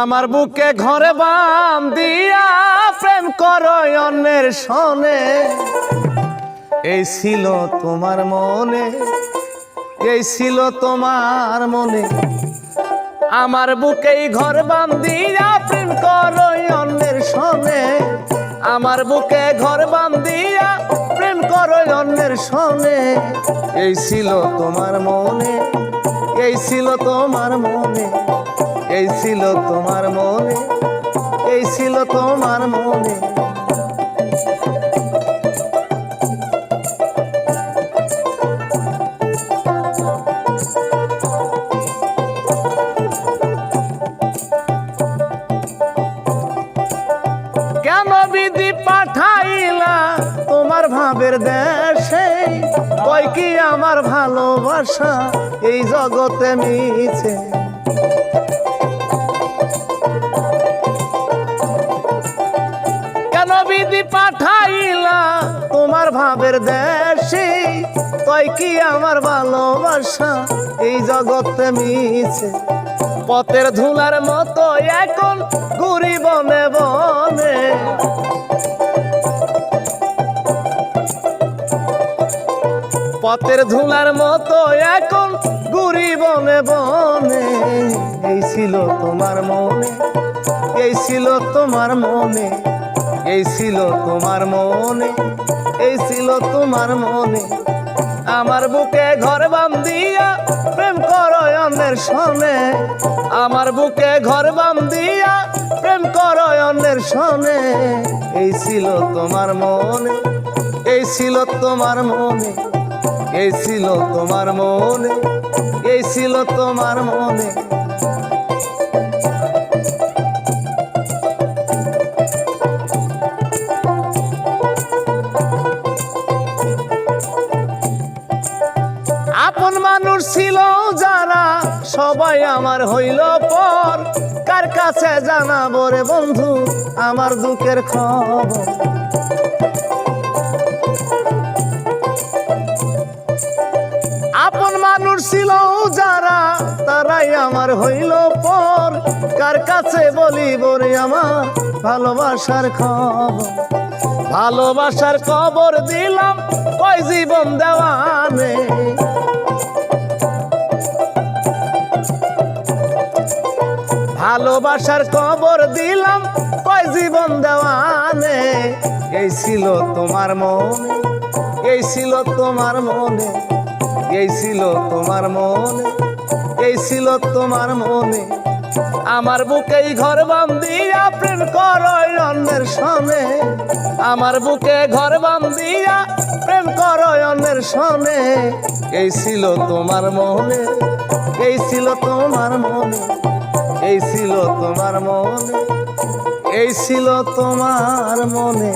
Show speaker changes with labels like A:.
A: আমার বুকে ঘরে বাম দিয়া প্রেম করো অন্যের সনে। এই ছিল তোমার মনে, এই ছিল তোমার মনে। আমার বুকেই ঘর বান্দিয়া প্রেম করো অন্যের সনে। আমার বুকে ঘর বান্দিয়া প্রেম করো অন্যের সনে। এই ছিল তোমার মনে এই ছিল তোমার মনে, এই ছিল তোমার মনে, এই ছিল তোমার মনে। কেন বিধি পাঠাইলা তোমার ভাবের কই কি আমার ভালোবাসা এই জগতে মিছে? কেন বিধি পাঠাইলা তোমার ভাবের দেশে? কই কি আমার ভালোবাসা এই জগতে মিছে? পথের ধুলার মতো এখন ঘুরি বনে বনে। পথের ধুলার মতো এখন ঘুরি বনে বনে। এই ছিল তোমার মনে, এই ছিল তোমার মনে, এই ছিল তোমার মনে, এই ছিল তোমার মনে। আমার বুকে ঘর বান্দিয়া প্রেম করো অন্যের সনে। আমার বুকে ঘর বান্দিয়া প্রেম করো অন্যের সনে। এই ছিল তোমার মনে, এই ছিল তোমার মনে। এই ছিল তোমার মনে, এই ছিল তোমার মনে। আপন মানুষ ছিল যারা, সবাই আমার হইল পর। কার কাছে জানাব রে বন্ধু, আমার দুঃখের খবর? মানুষ ছিল যারা, তারাই আমার হইল পর। কার কাছে বলিব রে আমার ভালোবাসার খবর? ভালোবাসার খবর দিলাম কয় জীবন দেওয়ানে। ভালোবাসার খবর দিলাম কয় জীবন দেওয়ানে। এই ছিল তোমার মনে, এই ছিল তোমার মনে। এই ছিল তোমার মনে, এই ছিল তোমার মনে। আমার বুকেই ঘর বান্দিয়া প্রেম করো অন্যের সনে। আমার বুকে ঘর বান্দিয়া প্রেম করো অন্যের সনে। এই ছিল তোমার মনে, এই ছিল তোমার মনে, এই ছিল তোমার মনে, এই ছিল তোমার মনে।